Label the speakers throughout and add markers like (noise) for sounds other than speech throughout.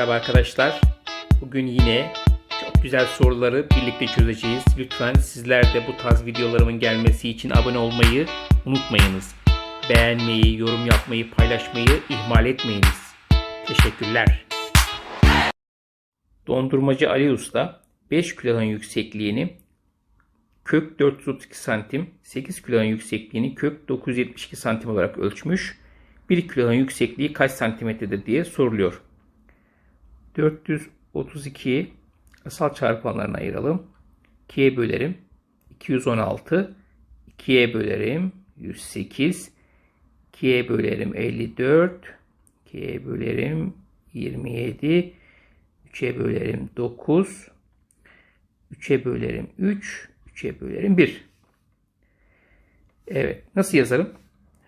Speaker 1: Merhaba arkadaşlar. Bugün yine çok güzel soruları birlikte çözeceğiz. Lütfen sizler de bu tarz videolarımın gelmesi için abone olmayı unutmayınız. Beğenmeyi, yorum yapmayı, paylaşmayı ihmal etmeyiniz. Teşekkürler. Dondurmacı Ali Usta 5 kilonun yüksekliğini kök 432 santim, 8 kilonun yüksekliğini kök 972 santim olarak ölçmüş. 1 kilonun yüksekliği kaç santimetredir diye soruluyor. 432 asal çarpanlarına ayıralım. 2'ye bölerim. 216. 2'ye bölerim. 108. 2'ye bölerim 54. 2'ye bölerim 27. 3'e bölerim 9. 3'e bölerim 3. 3'e bölerim 1. Evet. Nasıl yazarım?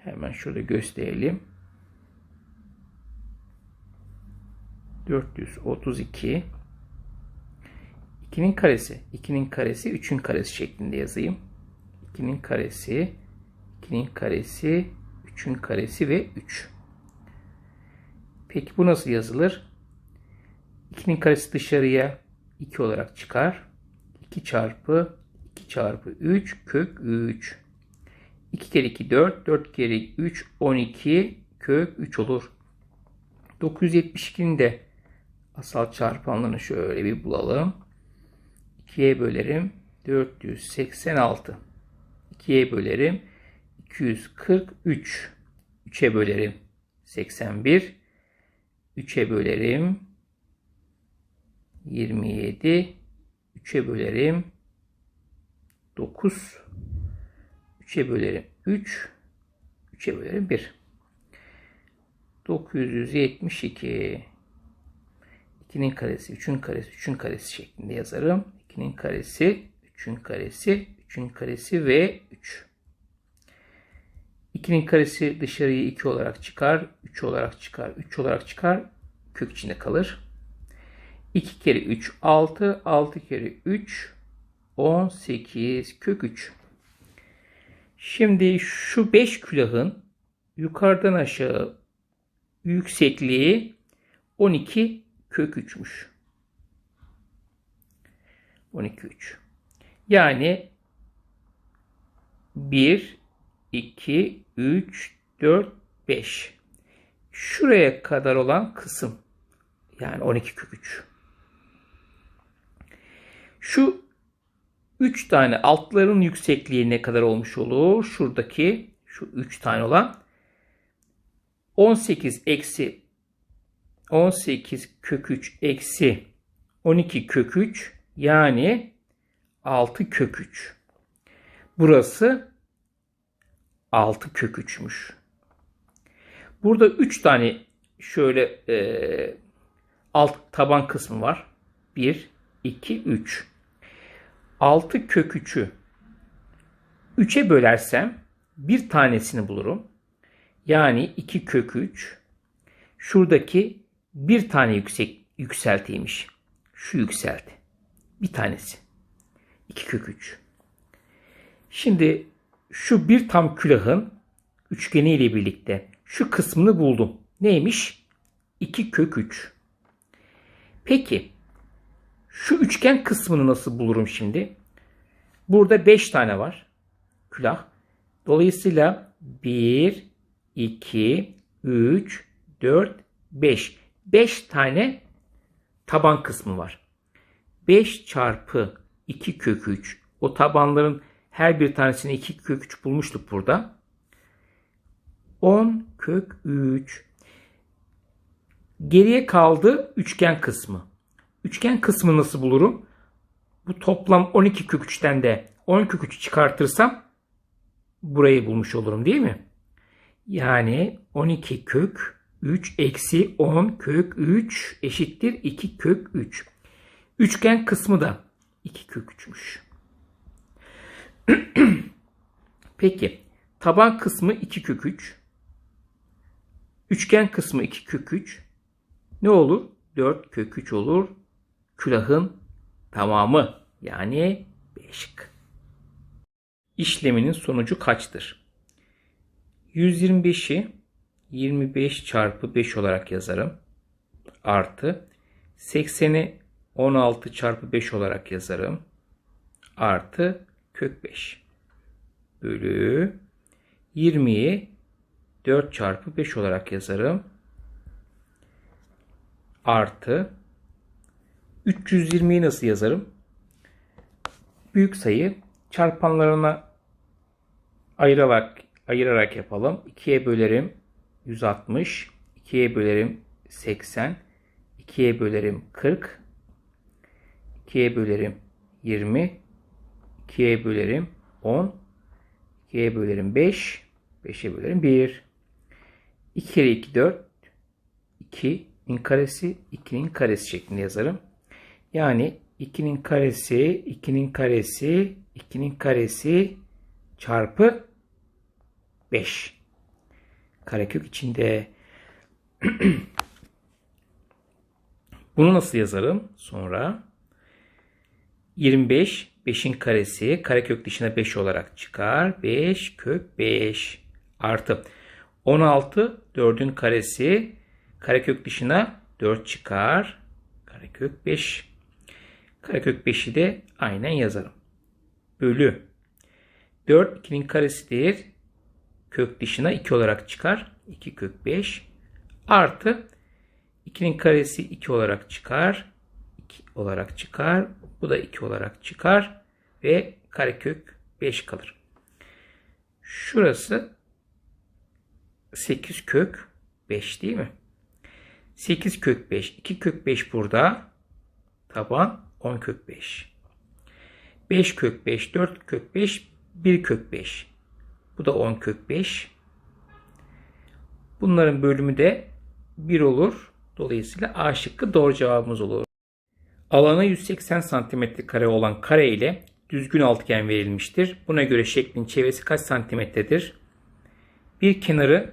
Speaker 1: Hemen şurada gösterelim. 432 2'nin karesi 2'nin karesi 3'ün karesi şeklinde yazayım. 2'nin karesi 2'nin karesi 3'ün karesi ve 3. Peki bu nasıl yazılır? 2'nin karesi dışarıya 2 olarak çıkar. 2 çarpı 2 çarpı 3 kök 3. 2 kere 2 4, 4 kere 3 12 kök 3 olur. 972'nin de asal çarpanlarını şöyle bir bulalım. 2'ye bölerim 486. 2'ye bölerim 243. 3'e bölerim 81. 3'e bölerim 27. 3'e bölerim 9. 3'e bölerim 3. 3'e bölerim 1. 972 2'nin karesi, 3'ün karesi, 3'ün karesi şeklinde yazarım. 2'nin karesi, 3'ün karesi, 3'ün karesi ve 3. 2'nin karesi dışarıya 2 olarak çıkar, 3 olarak çıkar, 3 olarak çıkar, kök içinde kalır. 2 kere 3 6, 6 kere 3 18 kök 3. Şimdi şu 5 külahın yukarıdan aşağı yüksekliği 12 kök 3'müş. 12 3. Yani 1 2 3 4 5. Şuraya kadar olan kısım yani 12 kök 3. Şu 3 tane altların yüksekliği ne kadar olmuş olur? Şuradaki şu 3 tane olan 18 eksi 18 kök 3 eksi 12 kök 3 yani 6 kök 3. Burası 6 kök 3'müş. Burada 3 tane şöyle e, alt taban kısmı var. 1, 2, 3. 6 kök 3'ü 3'e bölersem bir tanesini bulurum. Yani 2 kök 3. Şuradaki bir tane yüksek yükseltiymiş. Şu yükseldi. Bir tanesi. 2 kök 3. Şimdi şu bir tam külahın üçgeni ile birlikte şu kısmını buldum. Neymiş? 2 kök 3. Peki şu üçgen kısmını nasıl bulurum şimdi? Burada 5 tane var külah. Dolayısıyla 1, 2, 3, 4, 5. 5 tane taban kısmı var. 5 çarpı 2 kök 3 o tabanların her bir tanesini 2 kök 3 bulmuştuk burada. 10 kök 3 Geriye kaldı üçgen kısmı. Üçgen kısmı nasıl bulurum? Bu toplam 12 kök 3'ten de 10 kök 3 çıkartırsam burayı bulmuş olurum değil mi? Yani 12 kök 3 eksi 10 kök 3 eşittir 2 kök 3. Üçgen kısmı da 2 kök 3'müş. (clears throat) Peki taban kısmı 2 kök 3. Üçgen kısmı 2 kök 3. Ne olur? 4 kök 3 olur. Külahın tamamı yani 5 şık. İşleminin sonucu kaçtır? 125'i 25 çarpı 5 olarak yazarım. Artı 80'i 16 çarpı 5 olarak yazarım. Artı kök 5 bölü 20'yi 4 çarpı 5 olarak yazarım. Artı 320'yi nasıl yazarım? Büyük sayı çarpanlarına ayırarak, ayırarak yapalım. 2'ye bölerim 160. 2'ye bölerim 80. 2'ye bölerim 40. 2'ye bölerim 20. 2'ye bölerim 10. 2'ye bölerim 5. 5'e bölerim 1. 2 kere 2 4. 2'nin karesi 2'nin karesi şeklinde yazarım. Yani 2'nin karesi 2'nin karesi 2'nin karesi çarpı 5. Karekök içinde. (clears throat) Bunu nasıl yazarım? Sonra 25 5'in karesi karekök dışına 5 olarak çıkar. 5 kök 5 artı 16 4'ün karesi karekök dışına 4 çıkar. Karekök 5. Karekök 5'i de aynen yazarım. Bölü 4 2'nin karesidir kök dışına 2 olarak çıkar. 2 kök 5 artı 2'nin karesi 2 olarak çıkar. 2 olarak çıkar. Bu da 2 olarak çıkar. Ve kare kök 5 kalır. Şurası 8 kök 5 değil mi? 8 kök 5. 2 kök 5 burada. Taban 10 kök 5. 5 kök 5, 4 kök 5, 1 kök 5. Bu da 10 kök 5. Bunların bölümü de 1 olur. Dolayısıyla A şıkkı doğru cevabımız olur. Alanı 180 cm kare olan kare ile düzgün altıgen verilmiştir. Buna göre şeklin çevresi kaç santimetredir? Bir kenarı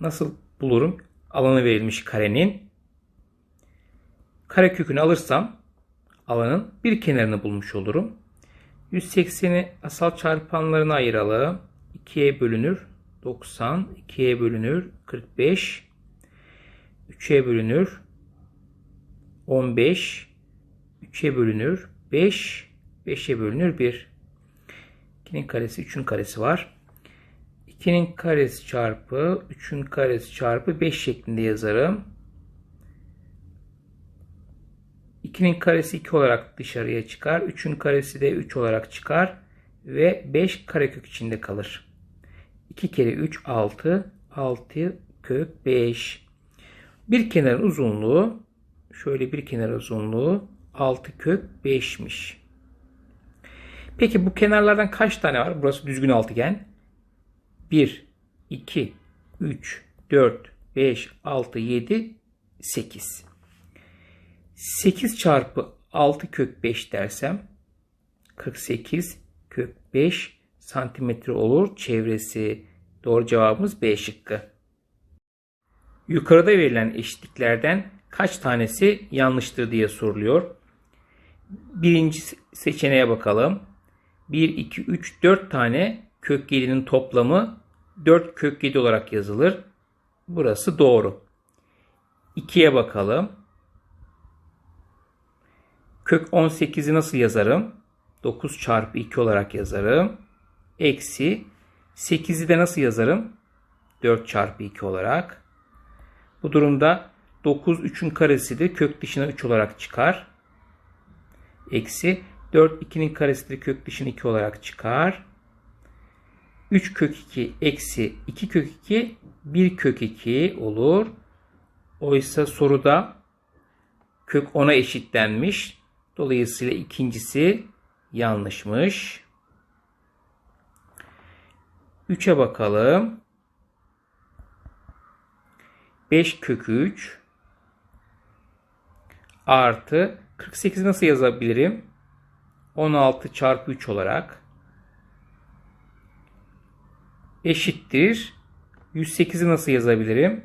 Speaker 1: nasıl bulurum? Alanı verilmiş karenin. Kare kökünü alırsam alanın bir kenarını bulmuş olurum. 180'i asal çarpanlarına ayıralım. 2'ye bölünür 90, 2'ye bölünür 45, 3'e bölünür 15, 3'e bölünür 5, 5'e bölünür 1. 2'nin karesi 3'ün karesi var. 2'nin karesi çarpı 3'ün karesi çarpı 5 şeklinde yazarım. 2'nin karesi 2 olarak dışarıya çıkar. 3'ün karesi de 3 olarak çıkar. Ve 5 karekök içinde kalır. 2 kere 3 6. 6 kök 5. Bir kenarın uzunluğu şöyle bir kenar uzunluğu 6 kök 5'miş. Peki bu kenarlardan kaç tane var? Burası düzgün altıgen. 1, 2, 3, 4, 5, 6, 7, 8. 8 çarpı 6 kök 5 dersem 48 kök 5 santimetre olur çevresi. Doğru cevabımız B şıkkı. Yukarıda verilen eşitliklerden kaç tanesi yanlıştır diye soruluyor. Birinci seçeneğe bakalım. 1, 2, 3, 4 tane kök 7'nin toplamı 4 kök 7 olarak yazılır. Burası doğru. 2'ye bakalım. Kök 18'i nasıl yazarım? 9 çarpı 2 olarak yazarım. Eksi 8'i de nasıl yazarım? 4 çarpı 2 olarak. Bu durumda 9 3'ün karesidir. Kök dışına 3 olarak çıkar. Eksi 4 2'nin karesi karesidir. Kök dışına 2 olarak çıkar. 3 kök 2 eksi 2 kök 2 1 kök 2 olur. Oysa soruda kök 10'a eşitlenmiş. Dolayısıyla ikincisi yanlışmış. 3'e bakalım. 5 kökü 3 artı 48 nasıl yazabilirim? 16 çarpı 3 olarak eşittir. 108'i nasıl yazabilirim?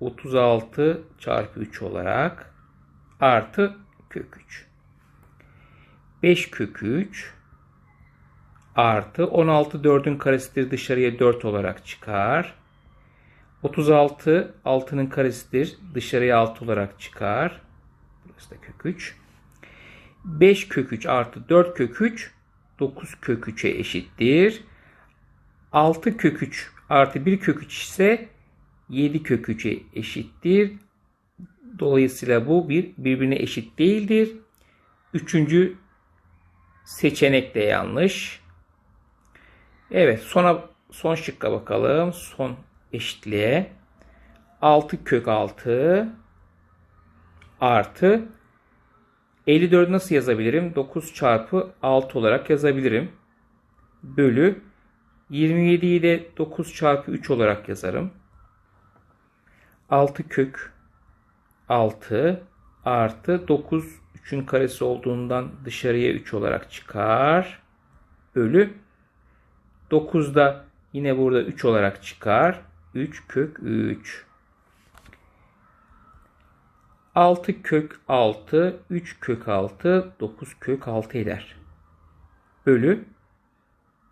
Speaker 1: 36 çarpı 3 olarak artı kök 3. 5 kök 3 artı 16 4'ün karesidir dışarıya 4 olarak çıkar. 36 6'nın karesidir dışarıya 6 olarak çıkar. Burası da kök 3. 5 kök 3 artı 4 kök 3 9 kök 3'e eşittir. 6 kök 3 artı 1 kök 3 ise 7 kök 3'e eşittir. Dolayısıyla bu bir birbirine eşit değildir. Üçüncü Seçenek de yanlış. Evet sona son şıkka bakalım. Son eşitliğe. 6 kök 6 artı 54 nasıl yazabilirim? 9 çarpı 6 olarak yazabilirim. Bölü 27'yi de 9 çarpı 3 olarak yazarım. 6 kök 6 artı 9 3'ün karesi olduğundan dışarıya 3 olarak çıkar. Bölü 9 da yine burada 3 olarak çıkar. 3 kök 3. 6 kök 6, 3 kök 6, 9 kök 6 eder. Bölü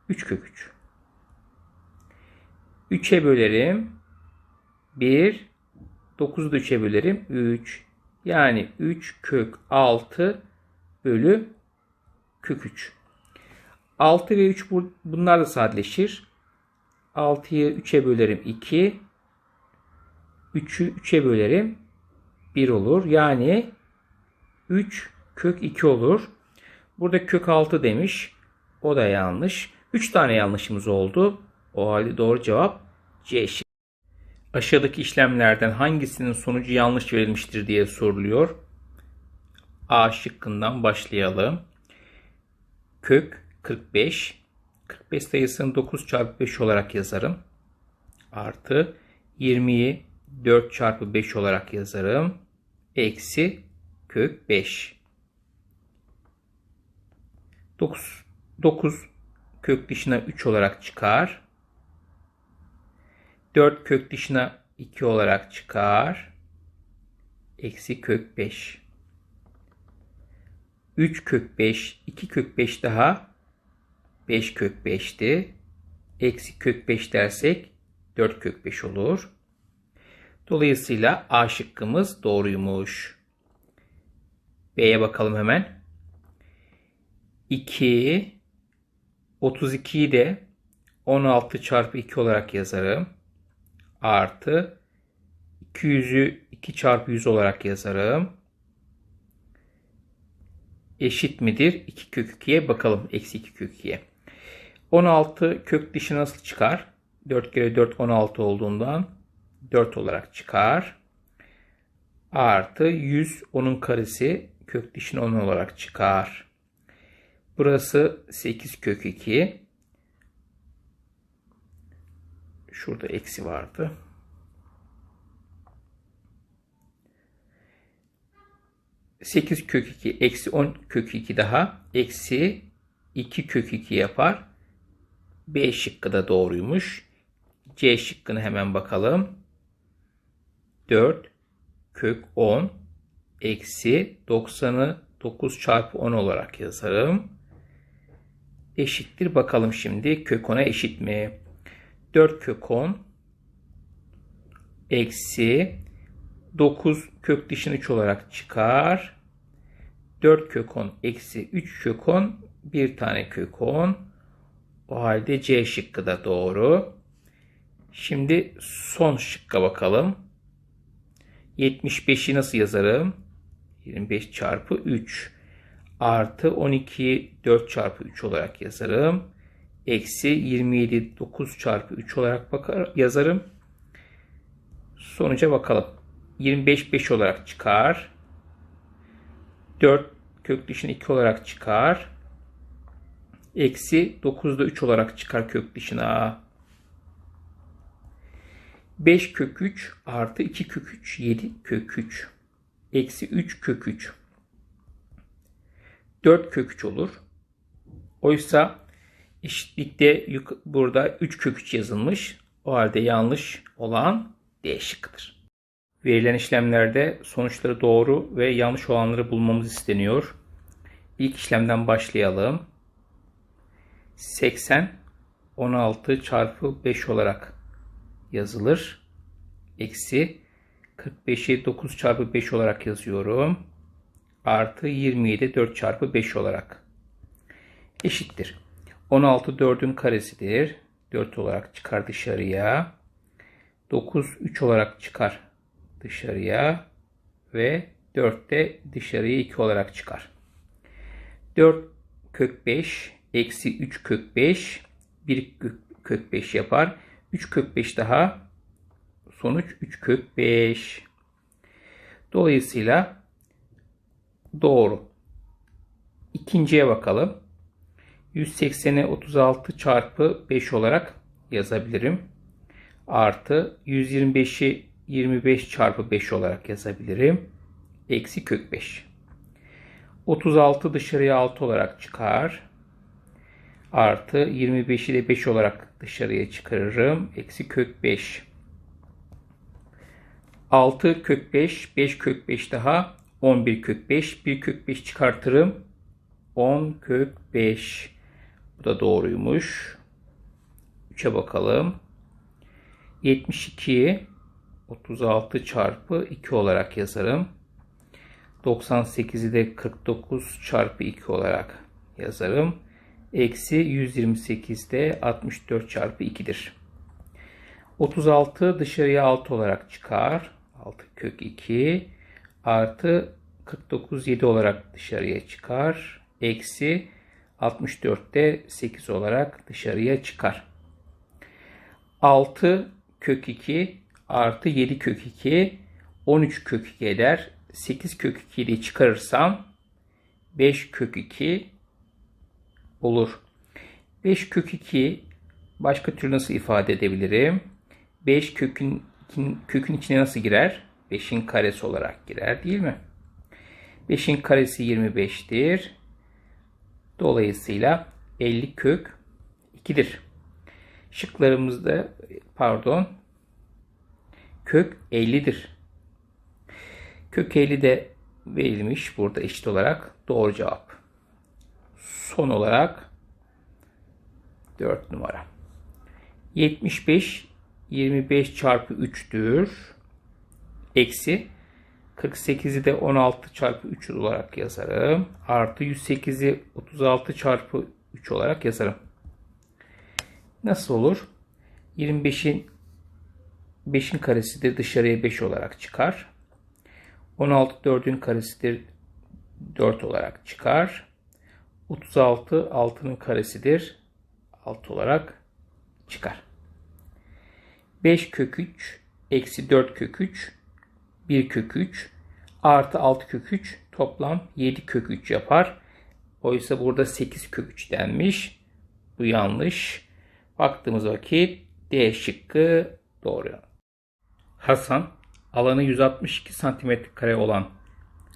Speaker 1: 3 kök 3. 3'e bölerim. 1. 9'u da 3'e bölerim. 3. Yani 3 kök 6 bölü kök 3. 6 ve 3 bunlar da sadeleşir. 6'yı 3'e bölerim 2. 3'ü 3'e bölerim 1 olur. Yani 3 kök 2 olur. Burada kök 6 demiş. O da yanlış. 3 tane yanlışımız oldu. O halde doğru cevap C şıkkı aşağıdaki işlemlerden hangisinin sonucu yanlış verilmiştir diye soruluyor. A şıkkından başlayalım. Kök 45. 45 sayısını 9 çarpı 5 olarak yazarım. Artı 20'yi 4 çarpı 5 olarak yazarım. Eksi kök 5. 9, 9 kök dışına 3 olarak çıkar. 4 kök dışına 2 olarak çıkar. Eksi kök 5. 3 kök 5, 2 kök 5 daha 5 kök 5'ti. Eksi kök 5 dersek 4 kök 5 olur. Dolayısıyla A şıkkımız doğruymuş. B'ye bakalım hemen. 2 32'yi de 16 çarpı 2 olarak yazarım artı 200'ü 2 çarpı 100 olarak yazarım. Eşit midir? 2 kök 2'ye bakalım. Eksi 2 kök 2'ye. 16 kök dışı nasıl çıkar? 4 kere 4 16 olduğundan 4 olarak çıkar. Artı 100 onun karesi kök dışına 10 olarak çıkar. Burası 8 kök 2. Şurada eksi vardı. Sekiz kök iki eksi on kök iki daha eksi iki kök iki yapar. B şıkkı da doğruymuş. C şıkkını hemen bakalım. 4 kök 10 eksi 90'ı 9 çarpı 10 olarak yazarım. Eşittir bakalım şimdi kök 10'a eşit mi? 4 kök 10 eksi 9 kök dışın 3 olarak çıkar. 4 kök 10 eksi 3 kök 10 bir tane kök 10. O halde C şıkkı da doğru. Şimdi son şıkka bakalım. 75'i nasıl yazarım? 25 çarpı 3 artı 12'yi 4 çarpı 3 olarak yazarım eksi 27 9 çarpı 3 olarak bakar, yazarım. Sonuca bakalım. 25 5 olarak çıkar. 4 kök dışına 2 olarak çıkar. Eksi 9 da 3 olarak çıkar kök dışına. 5 kök 3 artı 2 kök 3 7 kök 3. Eksi 3 kök 3. 4 kök 3 olur. Oysa Eşitlikte burada 3 kök 3 yazılmış. O halde yanlış olan D şıkkıdır. Verilen işlemlerde sonuçları doğru ve yanlış olanları bulmamız isteniyor. İlk işlemden başlayalım. 80 16 çarpı 5 olarak yazılır. Eksi 45'i 9 çarpı 5 olarak yazıyorum. Artı 27 4 çarpı 5 olarak eşittir. 16 4'ün karesidir. 4 olarak çıkar dışarıya. 9 3 olarak çıkar dışarıya. Ve 4 de dışarıya 2 olarak çıkar. 4 kök 5 eksi 3 kök 5 1 kök 5 yapar. 3 kök 5 daha sonuç 3 kök 5. Dolayısıyla doğru. İkinciye bakalım. 180'e 36 çarpı 5 olarak yazabilirim. Artı 125'i 25 çarpı 5 olarak yazabilirim. Eksi kök 5. 36 dışarıya 6 olarak çıkar. Artı 25'i de 5 olarak dışarıya çıkarırım. Eksi kök 5. 6 kök 5, 5 kök 5 daha 11 kök 5. 1 kök 5 çıkartırım. 10 kök 5. Bu da doğruymuş. 3'e bakalım. 72 36 çarpı 2 olarak yazarım. 98'i de 49 çarpı 2 olarak yazarım. Eksi 128 de 64 çarpı 2'dir. 36 dışarıya 6 olarak çıkar. 6 kök 2 artı 49 7 olarak dışarıya çıkar. Eksi 64'te 8 olarak dışarıya çıkar. 6 kök 2 artı 7 kök 2 13 kök 2 eder. 8 kök 2'yi çıkarırsam 5 kök 2 olur. 5 kök 2 başka türlü nasıl ifade edebilirim? 5 kökün, kökün içine nasıl girer? 5'in karesi olarak girer değil mi? 5'in karesi 25'tir. Dolayısıyla 50 kök 2'dir. Şıklarımızda pardon kök 50'dir. Kök 50 de verilmiş burada eşit olarak doğru cevap. Son olarak 4 numara. 75 25 çarpı 3'tür. Eksi 48'i de 16 çarpı 3 olarak yazarım. Artı 108'i 36 çarpı 3 olarak yazarım. Nasıl olur? 25'in 5'in karesidir dışarıya 5 olarak çıkar. 16 4'ün karesidir 4 olarak çıkar. 36 6'nın karesidir 6 olarak çıkar. 5 kök 3 eksi 4 kök 3 1 kök 3 artı 6 kök 3 toplam 7 kök 3 yapar. Oysa burada 8 kök 3 denmiş. Bu yanlış. Baktığımız vakit D şıkkı doğru.
Speaker 2: Hasan alanı 162 cm kare olan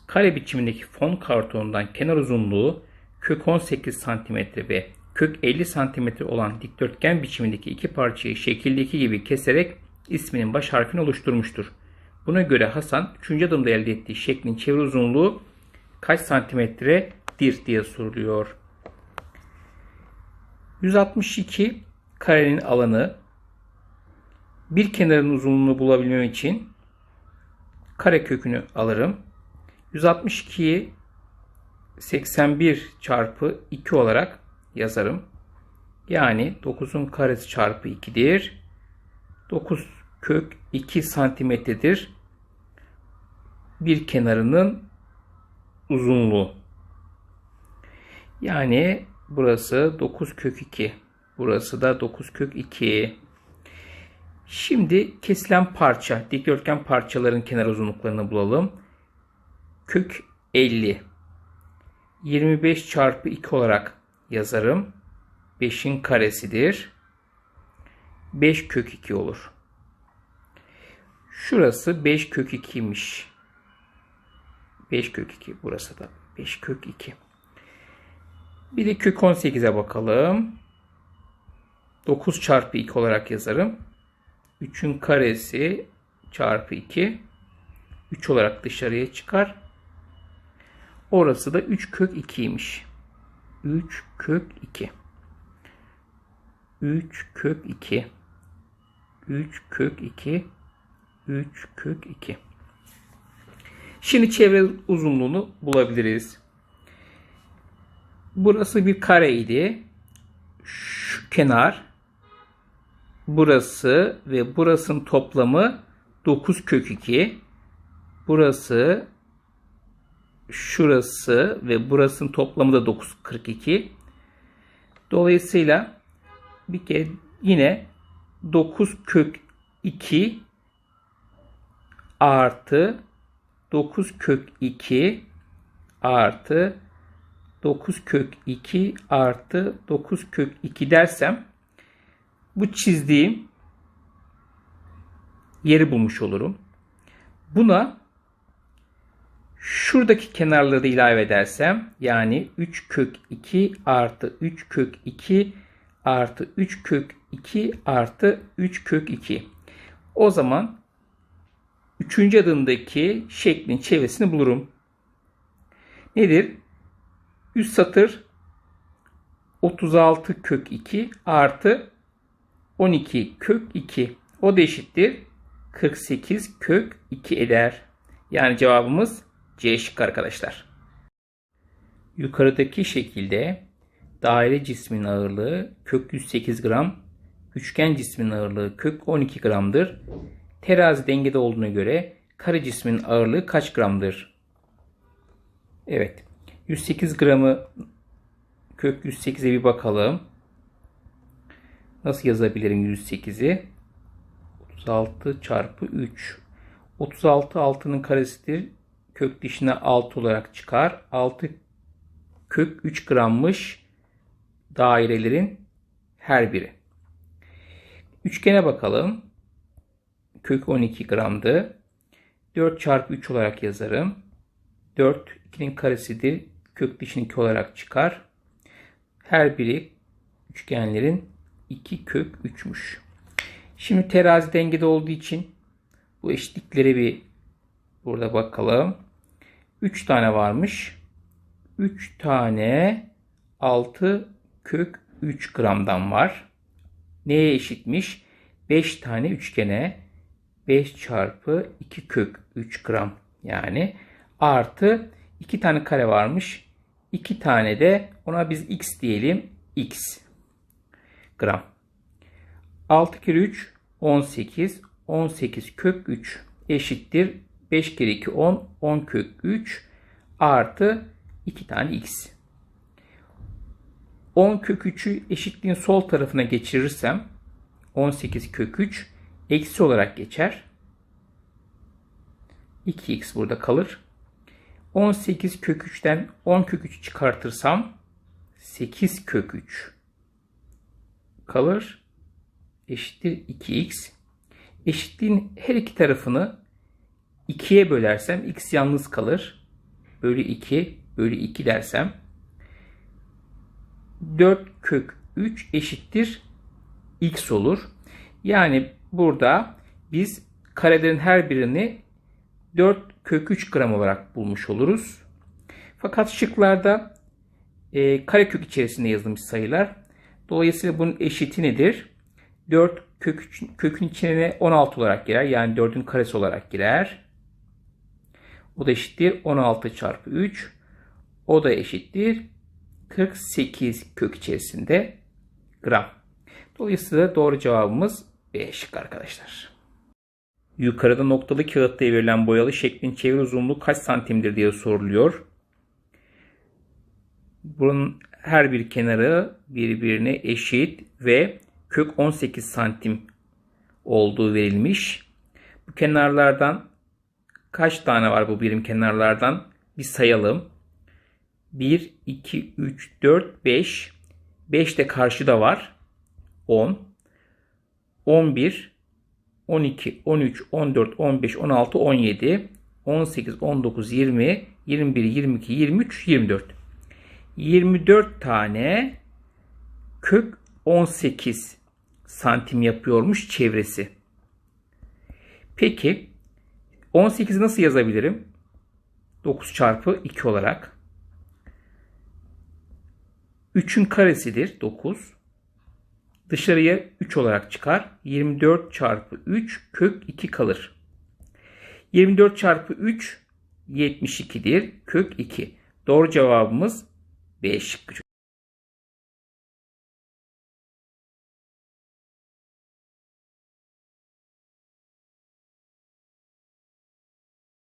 Speaker 2: kare biçimindeki fon kartonundan kenar uzunluğu kök 18 cm ve kök 50 cm olan dikdörtgen biçimindeki iki parçayı şekildeki gibi keserek isminin baş harfini oluşturmuştur. Buna göre Hasan 3. adımda elde ettiği şeklin çevre uzunluğu kaç santimetredir diye soruluyor. 162 karenin alanı bir kenarın uzunluğunu bulabilmem için kare kökünü alırım. 162'yi 81 çarpı 2 olarak yazarım. Yani 9'un karesi çarpı 2'dir. 9 kök 2 santimetredir. Bir kenarının uzunluğu. Yani burası 9 kök 2. Burası da 9 kök 2. Şimdi kesilen parça, dikdörtgen parçaların kenar uzunluklarını bulalım. Kök 50. 25 çarpı 2 olarak yazarım. 5'in karesidir. 5 kök 2 olur. Şurası 5 kök 2'ymiş. 5 kök 2 burası da 5 kök 2. Bir de kök 18'e bakalım. 9 çarpı 2 olarak yazarım. 3'ün karesi çarpı 2. 3 olarak dışarıya çıkar. Orası da 3 kök 2'ymiş. 3 kök 2. 3 kök 2. 3 kök 2 3 kök 2. Şimdi çevre uzunluğunu bulabiliriz. Burası bir kare idi. Şu kenar burası ve burasının toplamı 9 kök 2. Burası şurası ve burasının toplamı da 9 42. Dolayısıyla bir kez yine 9 kök 2 artı 9 kök 2 artı 9 kök 2 artı 9 kök 2 dersem bu çizdiğim yeri bulmuş olurum. Buna şuradaki kenarları da ilave edersem yani 3 kök 2 artı 3 kök 2 artı 3 kök 2 artı 3 kök 2. O zaman üçüncü adımdaki şeklin çevresini bulurum. Nedir? Üst satır 36 kök 2 artı 12 kök 2. O da eşittir. 48 kök 2 eder. Yani cevabımız C şıkkı arkadaşlar. Yukarıdaki şekilde daire cismin ağırlığı kök 108 gram, üçgen cismin ağırlığı kök 12 gramdır. Terazi dengede olduğuna göre kare cismin ağırlığı kaç gramdır? Evet. 108 gramı kök 108'e bir bakalım. Nasıl yazabilirim 108'i? 36 çarpı 3. 36 6'nın karesidir. Kök dişine 6 olarak çıkar. 6 kök 3 grammış dairelerin her biri. Üçgene bakalım kök 12 gramdı. 4 çarpı 3 olarak yazarım. 4 2'nin karesidir. Kök dışının 2 olarak çıkar. Her biri üçgenlerin 2 kök 3'müş. Şimdi terazi dengede olduğu için bu eşitliklere bir burada bakalım. 3 tane varmış. 3 tane 6 kök 3 gramdan var. Neye eşitmiş? 5 tane üçgene. 5 çarpı 2 kök 3 gram yani artı 2 tane kare varmış. 2 tane de ona biz x diyelim x gram. 6 kere 3 18 18 kök 3 eşittir 5 kere 2 10 10 kök 3 artı 2 tane x. 10 kök 3'ü eşitliğin sol tarafına geçirirsem 18 kök 3 eksi olarak geçer. 2x burada kalır. 18 kök 3'ten 10 kök 3 çıkartırsam 8 kök 3 kalır. Eşittir 2x. Eşitliğin her iki tarafını 2'ye bölersem x yalnız kalır. Bölü 2 bölü 2 dersem 4 kök 3 eşittir x olur. Yani burada biz karelerin her birini 4 kök 3 gram olarak bulmuş oluruz. Fakat şıklarda e, kök içerisinde yazılmış sayılar. Dolayısıyla bunun eşiti nedir? 4 kök 3, kökün içine 16 olarak girer. Yani 4'ün karesi olarak girer. O da eşittir 16 çarpı 3. O da eşittir 48 kök içerisinde gram. Dolayısıyla doğru cevabımız B şıkkı arkadaşlar. Yukarıda noktalı kağıtta verilen boyalı şeklin çevre uzunluğu kaç santimdir diye soruluyor. Bunun her bir kenarı birbirine eşit ve kök 18 santim olduğu verilmiş. Bu kenarlardan kaç tane var bu birim kenarlardan? Bir sayalım. 1, 2, 3, 4, 5. 5 de karşıda var. 10. 11, 12, 13, 14, 15, 16, 17, 18, 19, 20, 21, 22, 23, 24. 24 tane kök 18 santim yapıyormuş çevresi. Peki 18'i nasıl yazabilirim? 9 çarpı 2 olarak. 3'ün karesidir 9. Dışarıya 3 olarak çıkar. 24 çarpı 3 kök 2 kalır. 24 çarpı 3 72'dir. Kök 2. Doğru cevabımız B şıkkı.